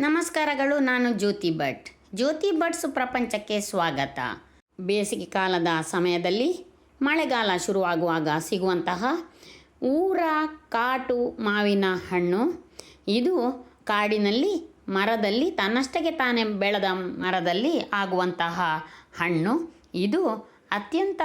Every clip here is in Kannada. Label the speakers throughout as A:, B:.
A: ನಮಸ್ಕಾರಗಳು, ನಾನು ಜ್ಯೋತಿ ಭಟ್. ಜ್ಯೋತಿ ಭಟ್ಸ್ ಪ್ರಪಂಚಕ್ಕೆ ಸ್ವಾಗತ. ಬೇಸಿಗೆ ಕಾಲದ ಸಮಯದಲ್ಲಿ ಮಳೆಗಾಲ ಶುರುವಾಗುವಾಗ ಸಿಗುವಂತಹ ಊರ ಕಾಟು ಮಾವಿನ ಹಣ್ಣು. ಇದು ಕಾಡಿನಲ್ಲಿ, ಮರದಲ್ಲಿ, ತನ್ನಷ್ಟಕ್ಕೆ ತಾನೇ ಬೆಳೆದ ಮರದಲ್ಲಿ ಆಗುವಂತಹ ಹಣ್ಣು. ಇದು ಅತ್ಯಂತ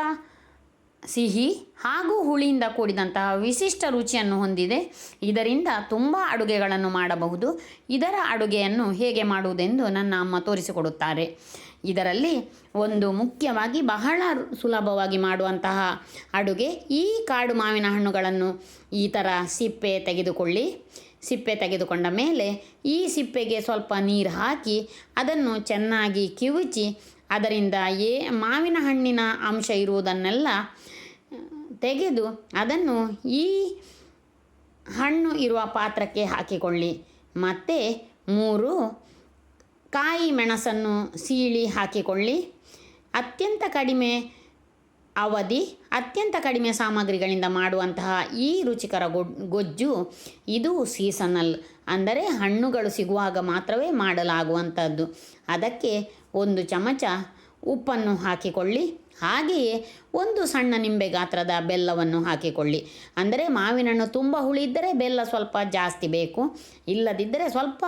A: ಸಿಹಿ ಹಾಗೂ ಹುಳಿಯಿಂದ ಕೂಡಿದಂತಹ ವಿಶಿಷ್ಟ ರುಚಿಯನ್ನು ಹೊಂದಿದೆ. ಇದರಿಂದ ತುಂಬ ಅಡುಗೆಗಳನ್ನು ಮಾಡಬಹುದು. ಇದರ ಅಡುಗೆಯನ್ನು ಹೇಗೆ ಮಾಡುವುದೆಂದು ನನ್ನ ಅಮ್ಮ ತೋರಿಸಿಕೊಡುತ್ತಾರೆ. ಇದರಲ್ಲಿ ಒಂದು ಮುಖ್ಯವಾಗಿ ಬಹಳ ಸುಲಭವಾಗಿ ಮಾಡುವಂತಹ ಅಡುಗೆ ಈ ಕಾಡು ಮಾವಿನ ಹಣ್ಣುಗಳನ್ನು ಈ ಥರ ಸಿಪ್ಪೆ ತೆಗೆದುಕೊಳ್ಳಿ. ಸಿಪ್ಪೆ ತೆಗೆದುಕೊಂಡ ಮೇಲೆ ಈ ಸಿಪ್ಪೆಗೆ ಸ್ವಲ್ಪ ನೀರು ಹಾಕಿ ಅದನ್ನು ಚೆನ್ನಾಗಿ ಕಿವುಚಿ ಅದರಿಂದ ಏ ಮಾವಿನ ಹಣ್ಣಿನ ಅಂಶ ಇರುವುದನ್ನೆಲ್ಲ ತೆಗೆದು ಅದನ್ನು ಈ ಹಣ್ಣು ಇರುವ ಪಾತ್ರಕ್ಕೆ ಹಾಕಿಕೊಳ್ಳಿ. ಮತ್ತು ಮೂರು ಕಾಯಿ ಮೆಣಸನ್ನು ಸೀಳಿ ಹಾಕಿಕೊಳ್ಳಿ. ಅತ್ಯಂತ ಕಡಿಮೆ ಅವಧಿ, ಅತ್ಯಂತ ಕಡಿಮೆ ಸಾಮಗ್ರಿಗಳಿಂದ ಮಾಡುವಂತಹ ಈ ರುಚಿಕರ ಗೊಜ್ಜು ಇದು ಸೀಸನಲ್ ಅಂದರೆ ಹಣ್ಣುಗಳು ಸಿಗುವಾಗ ಮಾತ್ರವೇ ಮಾಡಲಾಗುವಂಥದ್ದು. ಅದಕ್ಕೆ ಒಂದು ಚಮಚ ಉಪ್ಪನ್ನು ಹಾಕಿಕೊಳ್ಳಿ. ಹಾಗೆಯೇ ಒಂದು ಸಣ್ಣ ನಿಂಬೆ ಗಾತ್ರದ ಬೆಲ್ಲವನ್ನು ಹಾಕಿಕೊಳ್ಳಿ. ಅಂದರೆ ಮಾವಿನ ಹಣ್ಣು ತುಂಬ ಹುಳಿ ಇದ್ದರೆ ಬೆಲ್ಲ ಸ್ವಲ್ಪ ಜಾಸ್ತಿ ಬೇಕು. ಇಲ್ಲದಿದ್ದರೆ ಸ್ವಲ್ಪ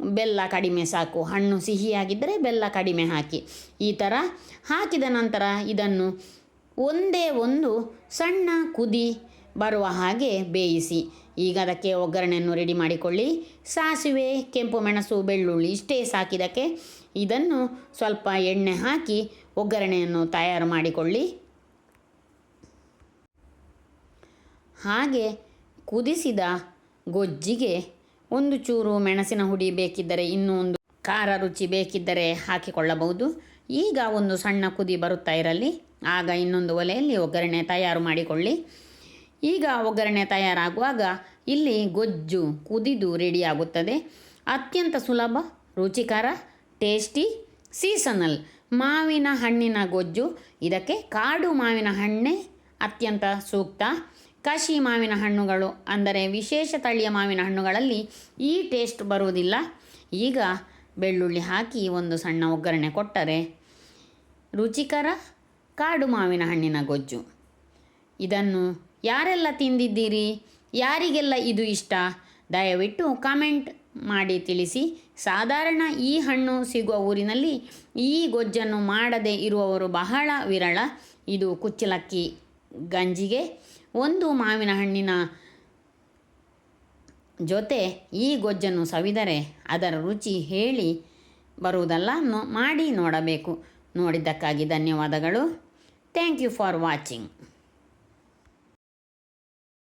A: ಬೆಲ್ಲ ಕಡಿಮೆ ಸಾಕು. ಹಣ್ಣು ಸಿಹಿಯಾಗಿದ್ದರೆ ಬೆಲ್ಲ ಕಡಿಮೆ ಹಾಕಿ. ಈ ಥರ ಹಾಕಿದ ನಂತರ ಇದನ್ನು ಒಂದೇ ಒಂದು ಸಣ್ಣ ಕುದಿ ಬರುವ ಹಾಗೆ ಬೇಯಿಸಿ. ಈಗ ಅದಕ್ಕೆ ಒಗ್ಗರಣೆಯನ್ನು ರೆಡಿ ಮಾಡಿಕೊಳ್ಳಿ. ಸಾಸಿವೆ, ಕೆಂಪು ಮೆಣಸು, ಬೆಳ್ಳುಳ್ಳಿ ಇಷ್ಟೇ ಸಾಕಿದಕ್ಕೆ ಇದನ್ನು ಸ್ವಲ್ಪ ಎಣ್ಣೆ ಹಾಕಿ ಒಗ್ಗರಣೆಯನ್ನು ತಯಾರು ಮಾಡಿಕೊಳ್ಳಿ. ಹಾಗೆ ಕುದಿಸಿದ ಗೊಜ್ಜಿಗೆ ಒಂದು ಚೂರು ಮೆಣಸಿನ ಹುಡಿ ಬೇಕಿದ್ದರೆ ಇನ್ನೂ ಒಂದು ಖಾರ ರುಚಿ ಬೇಕಿದ್ದರೆ ಹಾಕಿಕೊಳ್ಳಬಹುದು. ಈಗ ಒಂದು ಸಣ್ಣ ಕುದಿ ಬರುತ್ತಾ ಇರಲಿ. ಆಗ ಇನ್ನೊಂದು ಒಲೆಯಲ್ಲಿ ಒಗ್ಗರಣೆ ತಯಾರು ಮಾಡಿಕೊಳ್ಳಿ. ಈಗ ಒಗ್ಗರಣೆ ತಯಾರಾಗುವಾಗ ಇಲ್ಲಿ ಗೊಜ್ಜು ಕುದಿದು ರೆಡಿಯಾಗುತ್ತದೆ. ಅತ್ಯಂತ ಸುಲಭ, ರುಚಿಕರ, ಟೇಸ್ಟಿ, ಸೀಸನಲ್. ಮಾವಿನ ಹಣ್ಣಿನ ಗೊಜ್ಜು. ಇದಕ್ಕೆ ಕಾಡು ಮಾವಿನ ಹಣ್ಣೆ ಅತ್ಯಂತ ಸೂಕ್ತ. ಕಸಿ ಮಾವಿನ ಹಣ್ಣುಗಳು ಅಂದರೆ ವಿಶೇಷ ತಳಿಯ ಮಾವಿನ ಹಣ್ಣುಗಳಲ್ಲಿ ಈ ಟೇಸ್ಟ್ ಬರುವುದಿಲ್ಲ. ಈಗ ಬೆಳ್ಳುಳ್ಳಿ ಹಾಕಿ ಒಂದು ಸಣ್ಣ ಒಗ್ಗರಣೆ ಕೊಟ್ಟರೆ ರುಚಿಕರ ಕಾಡು ಮಾವಿನ ಹಣ್ಣಿನ ಗೊಜ್ಜು. ಇದನ್ನು ಯಾರೆಲ್ಲ ತಿಂದಿದ್ದೀರಿ? ಯಾರಿಗೆಲ್ಲ ಇದು ಇಷ್ಟ? ದಯವಿಟ್ಟು ಕಮೆಂಟ್ ಮಾಡಿ ತಿಳಿಸಿ. ಸಾಧಾರಣ ಈ ಹಣ್ಣು ಸಿಗುವ ಊರಿನಲ್ಲಿ ಈ ಗೊಜ್ಜನ್ನು ಮಾಡದೇ ಇರುವವರು ಬಹಳ ವಿರಳ. ಇದು ಕುಚ್ಚಲಕ್ಕಿ ಗಂಜಿಗೆ. ಒಂದು ಮಾವಿನ ಹಣ್ಣಿನ ಜೊತೆ ಈ ಗೊಜ್ಜನ್ನು ಸವಿದರೆ ಅದರ ರುಚಿ ಹೇಳಿ ಬರುವುದಲ್ಲ ಮಾಡಿ ನೋಡಬೇಕು. ನೋಡಿದ್ದಕ್ಕಾಗಿ ಧನ್ಯವಾದಗಳು. Thank you for watching.